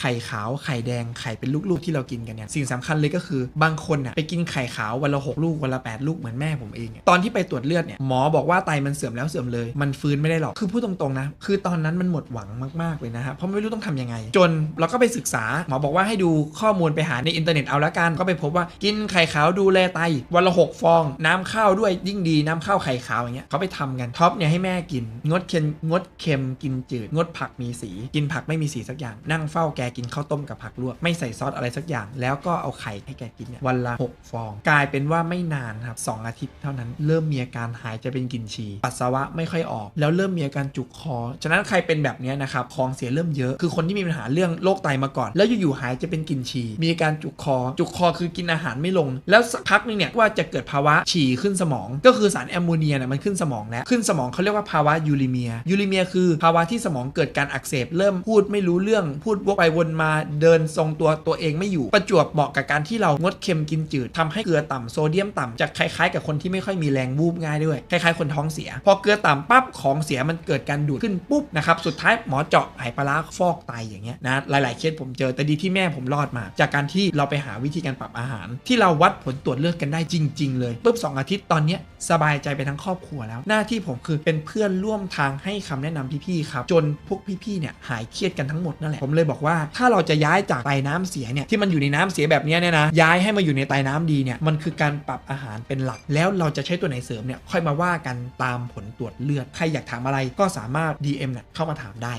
ไข่ขาวไข่แดงไข่เป็นลูกๆที่เรากินกันเนี่ยสิ่งสำคัญเลยก็คือบางคนอะไปกินไข่ขาววันละหกลูกวันละแปดลูกเหมือนแม่ผมเองตอนที่ไปตรวจเลือดเนี่ยหมอบอกว่าไตมันเสื่อมแล้วเสื่อมเลยมันฟื้นไม่ได้หรอกคือพูดตรงๆนะคือตอนนั้นมันหมดหวังมากๆเลยนะครับเพราะไม่รู้ต้องทำยังไง จนเราก็ไปศึกษาหมอบอกว่าให้ดูข้อมูลไปหาในอินเทอร์เน็ตเอาละกันก็ไปพบว่ากินไข่ขาวดูแลไตวันละหกฟอง น้ำข้าวด้วยยิ่งดีน้ำข้าวไข่ขาวอย่างเงี้ยเขาไปทำกันท็อปเนี่ยให้แม่กินงดเค็มงดเค็มกินจืดงดผักมีสี กินผักไม่มีสีสักอย่างนั่งเฝ้าแกกินข้าวต้มกับผักลวกไม่ใส่ซอสอะไรสักอย่าง แล้วก็เอาไข่ให้แกกินเนี่ยวันละ 6 ฟอง กลายเป็นว่าไม่นานครับสองอาทิตย์เท่านั้นเริ่มมีอาการหายจะเป็นกินฉี่ปัสสาวะไม่ค่อยออก แล้วเริ่มมีอาการจุกคอ ฉะนั้นใครเป็นแบบนี้นะครับของเสียเริ่มเยอะคือคนที่มีปัญหาเรื่องโรคไตมาก่อน แล้วอยู่ๆหายจะเป็นกินฉี่มีอาการจุกคอ จุกคอคือกินอาหารไม่ลง แล้วสักพักนึงเนี่ยว่าจะเกิดภาวะฉี่ขึ้นสมอง ก็คือสารแอมโมเนียเนี่ยมันขึ้นสมองแล้วขึ้นสมองเขาเรียกว่าภาวะยูริเมียยูริเมียคือภาวะที่สมองเกิดการอักเสบเริ่มพูดไม่รู้เรื่องพูดวกไปวนมาเดินทรงตัวตัวเองไม่อยู่ ประจวบเหมาะกับการที่เรางดเค็มกินจืดทำให้เกลือต่ำโซเดียมต่ำจะคล้ายๆ กับคนที่ไม่ค่อยมีแรงวูบง่ายด้วยคล้ายๆคนท้องเสีย พอเกลือต่ำปั๊บของเสียมันเกิดการดูดขึ้นปุ๊บนะครับสุดท้ายหมอเจาะไหปลาร้าฟอกไตอย่างเงี้ยนะหลายๆเคสผมเจอแต่ดีที่แม่ผมรอดมา จากการที่เราไปหาวิธีการปรับอาหาร ที่เราวัดผลตรวจเลือดกันได้จริง ๆ เลยปุ๊บสองอาทิตย์ตอนเนี้ยสบายใจไปทั้งครอบครัวแล้ว หน้าที่ผมคือเป็นเพื่อนร่วมทางให้คำแนะนำพี่ๆครับจนพวกพี่ๆเนี่ยหายเครียดกันทั้งหมดนั่นแหละผมเลยบอกว่าถ้าเราจะย้ายจากไตน้ำเสียเนี่ยที่มันอยู่ในน้ำเสียแบบนี้เนี่ยนะย้ายให้มาอยู่ในไตน้ำดีเนี่ยมันคือการปรับอาหารเป็นหลัก แล้วเราจะใช้ตัวไหนเสริมเนี่ยค่อยมาว่ากันตามผลตรวจเลือดใครอยากถามอะไรก็สามารถ DM เนี่ยเข้ามาถามได้